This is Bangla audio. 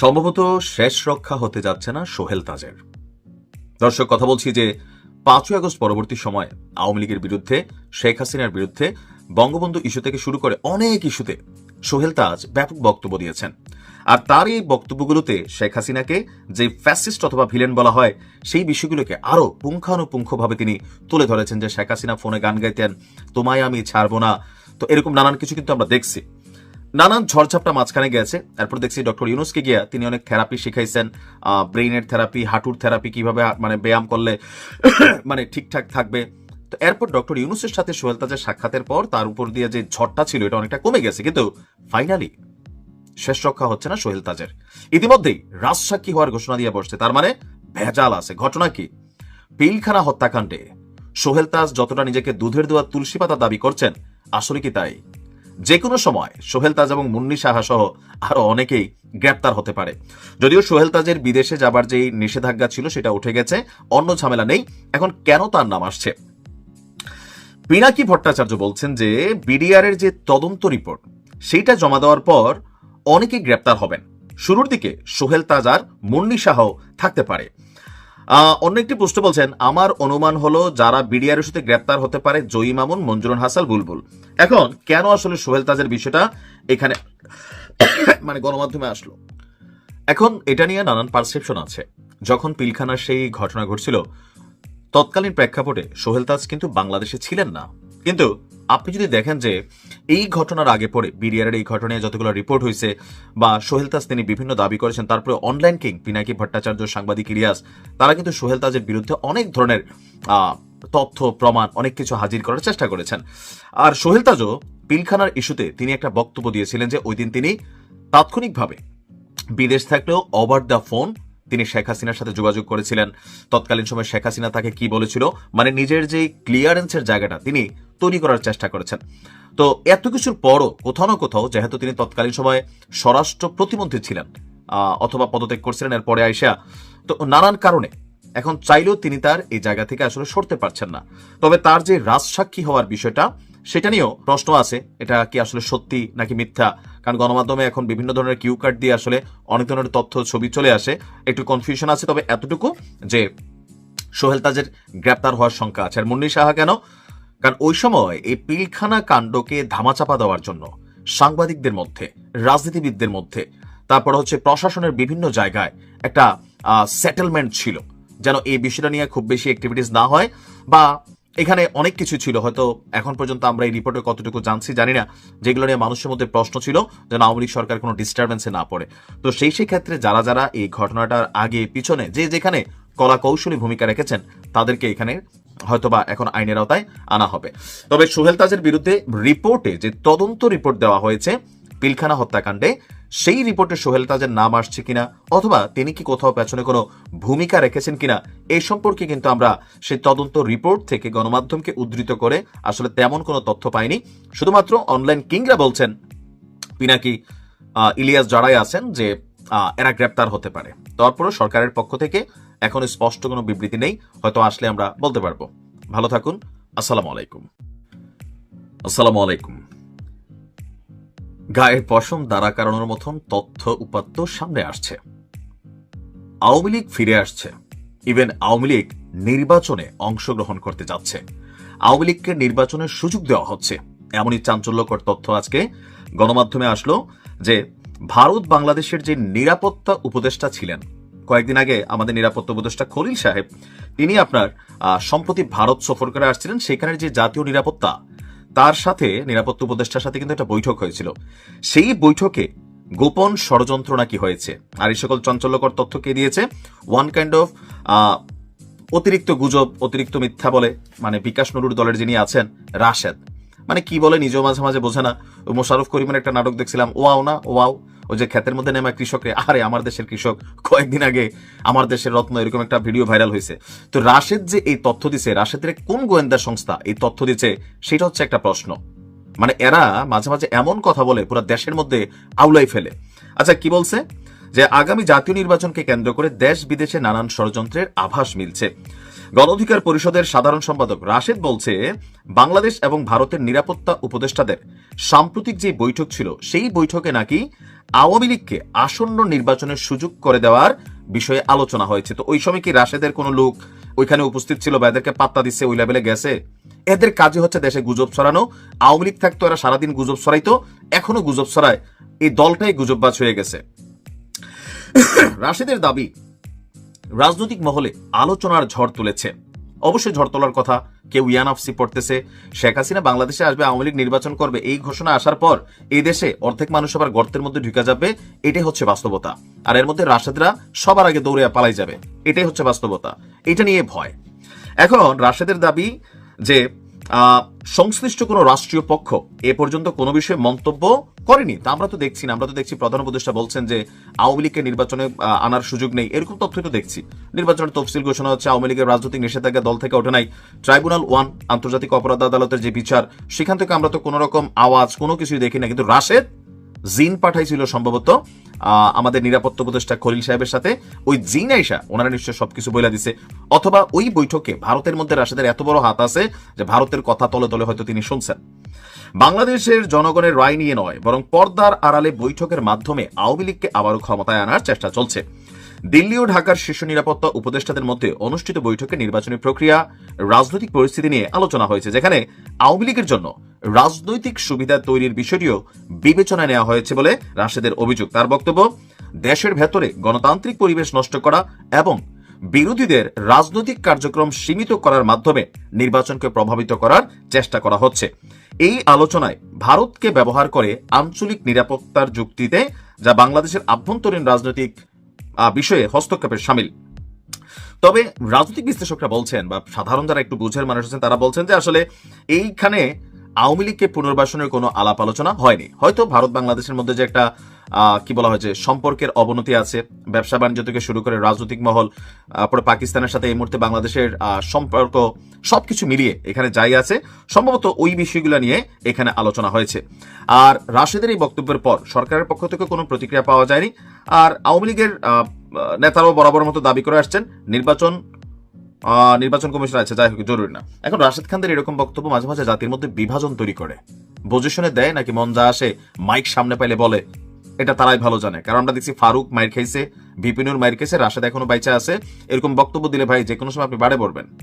সম্ভবত শেষ রক্ষা হতে যাচ্ছে না সোহেল তাজের। দর্শক, কথা বলছি যে পাঁচই আগস্ট পরবর্তী সময়ে আওয়ামী লীগের বিরুদ্ধে, শেখ হাসিনার বিরুদ্ধে বঙ্গবন্ধু ইস্যু থেকে শুরু করে অনেক ইস্যুতে সোহেল তাজ ব্যাপক বক্তব্য দিয়েছেন। আর তার এই বক্তব্যগুলোতে শেখ হাসিনাকে যে ফ্যাসিস্ট অথবা ভিলেন বলা হয়, সেই বিষয়গুলোকে আরও পুঙ্খানুপুঙ্খভাবে তিনি তুলে ধরেছেন যে শেখ হাসিনা ফোনে গান গাইতেন, তোমায় আমি ছাড়বো না। তো এরকম নানান কিছু কিন্তু আমরা দেখছি। নানান ঝড়ঝাপটা মাঝখানে গেছে। তারপর দেখছি ডক্টর ইউনুসকে গিয়া তিনি অনেক থেরাপি শিখাইছেন ব্রেইনের থেরাপি হাঁটুর থেরাপি কীভাবে মানে ব্যায়াম করলে মানে ঠিকঠাক থাকবে। তো এরপর ডক্টর ইউনুসের সাথে সোহেল তাজের সাক্ষাতের পর তার উপর দিয়ে যে ঝড়টা ছিল এটা অনেকটা কমে গেছে। কিন্তু ফাইনালি শেষ রক্ষা হচ্ছে না সোহেল তাজের। ইতিমধ্যেই রাজসাক্ষী হওয়ার ঘোষণা দিয়ে বসছে। তার মানে ভেজাল আছে। ঘটনা কি? পিলখানা হত্যাকাণ্ডে সোহেল তাজ যতটা নিজেকে দুধের দেওয়া তুলসী পাতা দাবি করছেন, আসলে কি তাই? যে কোনো সময় সোহেল তাজ এবং মুন্নি সাহা সহ আরও অনেকেই গ্রেপ্তার হতে পারে। যদিও সোহেল তাজের বিদেশে যাবার যে নিষেধাজ্ঞা ছিল সেটা উঠে গেছে, অন্য ঝামেলা নেই। এখন কেন তার নাম আসছে? পিনাকি ভট্টাচার্য বলছেন যে বিডিআর এর যে তদন্ত রিপোর্ট, সেইটা জমা দেওয়ার পর অনেকেই গ্রেপ্তার হবেন। শুরুর দিকে সোহেল তাজ আর মুন্নি সাহ থাকতে পারে। অন্য একটি প্রশ্ন বলছেন, আমার অনুমান হলো যারা বিডিআর সাথে গ্রেপ্তার হতে পারে জয়ী মামুন, মঞ্জুরুল হাসাল বুলবুল। এখন, কেন আসলে সোহেল তাজের বিষয়টা এখানে মানে গণমাধ্যমে আসলো? এখন এটা নিয়ে নানান পারসেপশন আছে। যখন পিলখানার সেই ঘটনা ঘটছিল, তৎকালীন প্রেক্ষাপটে সোহেল তাজ কিন্তু বাংলাদেশে ছিলেন না। কিন্তু আপনি যদি দেখেন যে এই ঘটনার আগে পরে বিডিআর এই ঘটনায় যতগুলো রিপোর্ট হয়েছে বা সোহেল তাজ তিনি বিভিন্ন দাবি করেছেন, তারপরে অনলাইন কিং পিনাকি ভট্টাচার্য, সাংবাদিক ইলিয়াস, তারা কিন্তু সোহেল তাজের বিরুদ্ধে অনেক ধরনের তথ্য, প্রমাণ, অনেক কিছু হাজির করার চেষ্টা করেছেন। আর সোহেল তাজও পিলখানার ইস্যুতে তিনি একটা বক্তব্য দিয়েছিলেন যে ওই দিন তিনি তাৎক্ষণিকভাবে বিদেশ থাকলেও ওভার দ্য ফোন তিনি শেখ হাসিনার সাথে যোগাযোগ করেছিলেন। তৎকালীন সময় শেখ হাসিনা তাকে কি বলেছিল? মানে নিজের যে ক্লিয়ারেন্সের জায়গাটা, তিনি তৈরি করার চেষ্টা করেছেন। তো এত কিছুর পরও কোথাও না কোথাও যেহেতু তিনি তৎকালীন সময়ে স্বরাষ্ট্র প্রতিমন্ত্রী ছিলেন অথবা পদত্যাগ করছিলেন, এরপরে আইসা, তো নানান কারণে এখন চাইলেও তিনি তার এই জায়গা থেকে আসলে সরতে পারছেন না। তবে তার যে রাজসাক্ষী হওয়ার বিষয়টা, সেটা নিয়েও প্রশ্ন আছে, এটা কি আসলে সত্যি নাকি মিথ্যা? কারণ গণমাধ্যমে এখন বিভিন্ন ধরনের কিউ কার্ড দিয়ে আসলে অনেক ধরনের তথ্য, ছবি চলে আসে, একটু কনফিউশন আছে, তবে এতটুকু যে সোহেল তাজের গ্রেপ্তার হওয়ার শঙ্কা আছে। আর মুন্নি সাহা কেন? কারণ ওই সময় এই পিলখানা কাণ্ডকে ধামাচাপা দেওয়ার জন্য সাংবাদিকদের মধ্যে, রাজনীতিবিদদের মধ্যে, তারপর হচ্ছে প্রশাসনের বিভিন্ন জায়গায় একটা সেটেলমেন্ট ছিল, যেন এই বিষয়টা নিয়ে খুব বেশি অ্যাক্টিভিটিস না হয় বা এখানে অনেক কিছু ছিল, হয়তো এখন পর্যন্ত আমরা এই রিপোর্টে কতটুকু জানছি জানি না, যেগুলো নিয়ে মানুষের মধ্যে প্রশ্ন ছিল যেন আওয়ামী লীগ সরকার কোনো ডিস্টারবেন্সে না পড়ে। তো সেই সেই ক্ষেত্রে যারা যারা এই ঘটনাটার আগে পিছনে, যে যেখানে কলা কৌশলী ভূমিকা রেখেছেন, তাদেরকে এখানে হয়তোবা এখন আইনের আওতায় আনা হবে। তবে সোহেল তাজের বিরুদ্ধে রিপোর্টে যে তদন্ত রিপোর্ট দেওয়া হয়েছে, পিলখানা হত্যাকাণ্ডে, সেই রিপোর্টে সোহেল তাজের নাম আসছে কিনা, অথবা তিনি কি কোথাও পেছনে কোনো ভূমিকা রেখেছেন কিনা এই সম্পর্কে কিন্তু আমরা সেই তদন্ত রিপোর্ট থেকে গণমাধ্যমকে উদ্ধৃত করে আসলে তেমন কোনো তথ্য পাইনি। শুধুমাত্র অনলাইন কিংরা বলছেন, পিনাকি ইলিয়াস যারাই আছেন যে এরা গ্রেপ্তার হতে পারে। তারপরও সরকারের পক্ষ থেকে এখন স্পষ্ট কোনো বিবৃতি নেই, হয়তো আসলে আমরা বলতে পারব। ভালো থাকুন, আসসালামু আলাইকুম। আসসালামু আলাইকুম। গায়ের পশম দ্বারা কারণের মতন তথ্য উপাত্ত সামনে আসছে। আওয়ামী লীগ ফিরে আসছে। ইভেন আওয়ামী লীগ নির্বাচনে অংশগ্রহণ করতে যাচ্ছে। আওয়ামী লীগকে নির্বাচনের সুযোগ দেওয়া হচ্ছে। এমনই চাঞ্চল্যকর তথ্য আজকে গণমাধ্যমে আসলো যে ভারত বাংলাদেশের যে নিরাপত্তা উপদেষ্টা ছিলেন, কয়েকদিন আগে আমাদের নিরাপত্তা উপদেষ্টা খলিল সাহেব, তিনি আপনার সম্প্রতি ভারত সফর করে আসছিলেন, সেখানের যে জাতীয় নিরাপত্তা, তার সাথে নিরাপত্তা উপদেষ্টার সাথে কিন্তু একটা বৈঠক হয়েছিল। সেই বৈঠকে গোপন ষড়যন্ত্র নাকি হয়েছে? আর এই সকল চঞ্চল্যকর তথ্য কে দিয়েছে? ওয়ান কাইন্ড অফ অতিরিক্ত গুজব, অতিরিক্ত মিথ্যা বলে মানে বিকাশ নুরুর দলের যিনি আছেন, রাশেদ। মানে কি বলে, নিজেও মাঝে মাঝে বোঝে না। মোশারফ করিমের একটা নাটক দেখছিলাম, ওয়াও না, ওয়াও। ওই যে ক্ষেতের মধ্যে নেমা কৃষকরে, আরে আমার দেশের কৃষক, কয়েকদিন আগে আমার দেশের রত্ন এরকম একটা ভিডিও ভাইরাল হয়েছে। তো রাশেদ যে এই তথ্য দিছে, রাশেদের কোন গোয়েন্দা সংস্থা এই তথ্য দিচ্ছে সেটা হচ্ছে একটা প্রশ্ন। মানে এরা মাঝে মাঝে এমন কথা বলে, পুরো দেশের মধ্যে আউলাই ফেলে। আচ্ছা কি বলছে? যে আগামী জাতীয় নির্বাচনকে কেন্দ্র করে দেশ বিদেশে নানান ষড়যন্ত্রের আভাস মিলছে। গণ অধিকার পরিষদের সাধারণ সম্পাদক রাশেদ বলছে, বাংলাদেশ এবং ভারতের নিরাপত্তা উপদেষ্টাদের সাম্প্রতিক যে বৈঠক ছিল, সেই বৈঠকে নাকি আওয়ামী লীগকে আসন্ন নির্বাচনের সুযোগ করে দেওয়ার বিষয়ে আলোচনা হয়েছে। তো ওই সময় কি রাশেদের কোনো লোক ওইখানে উপস্থিত ছিল বা এদেরকে পাত্তা দিচ্ছে ওই লেভেলে গেছে? এদের কাজে হচ্ছে দেশে গুজব ছড়ানো। আওয়ামী লীগ থাকতো, এরা সারাদিন গুজব ছড়াইতো, এখনও গুজব ছড়ায়। এই দলটাই গুজববাজ হয়ে গেছে। রাশেদের দাবি, রাজনৈতিক মহলে আলোচনার ঝড় তুলেছে। অবশ্যই ঝড় তোলার কথা। কেউ ইয়ান ইয়ানাফসি পড়তেছে। শেখ হাসিনা বাংলাদেশে আসবে, আওয়ামী লীগ নির্বাচন করবে। এই ঘোষণা আসার পর এই দেশে অর্ধেক মানুষ আবার গর্তের মধ্যে ঢুকে যাবে। এটাই হচ্ছে বাস্তবতা। আর এর মধ্যে রাশেদরা সবার আগে দৌড়ে পালাই যাবে। এটাই হচ্ছে বাস্তবতা। এটা নিয়ে ভয়। এখন রাশেদের দাবি যে সংশ্লিষ্ট কোনো রাষ্ট্রীয় পক্ষ এ পর্যন্ত কোনো বিষয়ে মন্তব্য করেনি। তা আমরা তো দেখছি না। আমরা তো দেখছি প্রধান উপদেষ্টা বলছেন যে আওয়ামী লীগকে নির্বাচনে আনার সুযোগ নেই। এরকম তথ্য তো দেখছি। নির্বাচনের তফসিল ঘোষণা হচ্ছে আওয়ামী লীগের রাজনৈতিক নিষেধাজ্ঞা দল থেকে ওঠে নাই। ট্রাইব্যুনাল ওয়ান, আন্তর্জাতিক অপরাধ আদালতের যে বিচার, সেখান থেকে আমরা তো কোনো রকম আওয়াজ, কোনো কিছুই দেখি না। কিন্তু রাশেদ জিন পাঠাইছিল সম্ভবত আমাদের নিরাপত্তা উপদেষ্টা খলিল সাহেবের সাথে। ওই জিন আইসা, ওনারা নিশ্চয় সবকিছু বলে দিছে। অথবা ওই বৈঠকে ভারতের মধ্যে রাশেদের এত বড় হাত আছে যে ভারতের কথা তলে তলে হয়তো তিনি শুনছেন। বাংলাদেশের জনগণের রায় নিয়ে নয়, বরং পর্দার আড়ালে বৈঠকের মাধ্যমে আওয়ামী লীগকে আবারও ক্ষমতায় আনার চেষ্টা চলছে। দিল্লি ও ঢাকার শীর্ষ নিরাপত্তা উপদেষ্টাদের মধ্যে অনুষ্ঠিত বৈঠকে নির্বাচনী প্রক্রিয়া, রাজনৈতিক পরিস্থিতি নিয়ে আলোচনা হয়েছে, যেখানে আওয়ামী লীগের জন্য রাজনৈতিক সুবিধা তৈরির বিষয়টিও বিবেচনায় নেওয়া হয়েছে বলে রাশেদের অভিযোগ। তার বক্তব্য, দেশের ভেতরে গণতান্ত্রিক পরিবেশ নষ্ট করা এবং বিরোধীদের রাজনৈতিক কার্যক্রম সীমিত করার মাধ্যমে নির্বাচনকে প্রভাবিত করার চেষ্টা করা হচ্ছে। এই আলোচনায় ভারতকে ব্যবহার করে আঞ্চলিক নিরাপত্তার যুক্তিতে, যা বাংলাদেশের আভ্যন্তরীণ রাজনৈতিক বিষয়ে হস্তক্ষেপের সামিল। তবে রাজনৈতিক বিশ্লেষকরা বলছেন, বা সাধারণ যারা একটু বুঝের মানুষ আছেন, তারা বলছেন যে আসলে এইখানে আওয়ামী লীগকে পুনর্বাসনের কোনো আলাপ আলোচনা হয়নি। হয়তো ভারত বাংলাদেশের মধ্যে যে একটা কি বলা হয় যে সম্পর্কের অবনতি আছে ব্যবসা বাণিজ্য থেকে শুরু করে রাজনৈতিক মহল আহ, পরে পাকিস্তানের সাথে এই মুহূর্তে বাংলাদেশের সম্পর্ক সবকিছু মিলিয়ে এখানে যাই আছে। সম্ভবত ওই বিষয়গুলো নিয়ে এখানে আলোচনা হয়েছে। আর রাশেদের এই বক্তব্যের পর সরকারের পক্ষ থেকে কোনো প্রতিক্রিয়া পাওয়া যায়নি। আর আওয়ামী লীগের নেতারাও বরাবর মতো দাবি করে আসছেন নির্বাচন নির্বাচন কমিশন আছে, যাই হোক, জরুরি না। এখন রাশেদ খানদের এরকম বক্তব্য মাঝে মাঝে জাতির মধ্যে বিভাজন তৈরি করে। পজিশনে দেয় নাকি মন যা আসে, মাইক সামনে পাইলে বলে। এটা তারাই ভালো জানে। কারণ আমরা দেখছি ফারুক মাইর খাইছে, বিপিনুর মাইর খাইছে, রাশেদ এখনও বাইচা আছে। এরকম বক্তব্য দিলে ভাই যে কোনো সময় আপনি বাড়ে পড়বেন।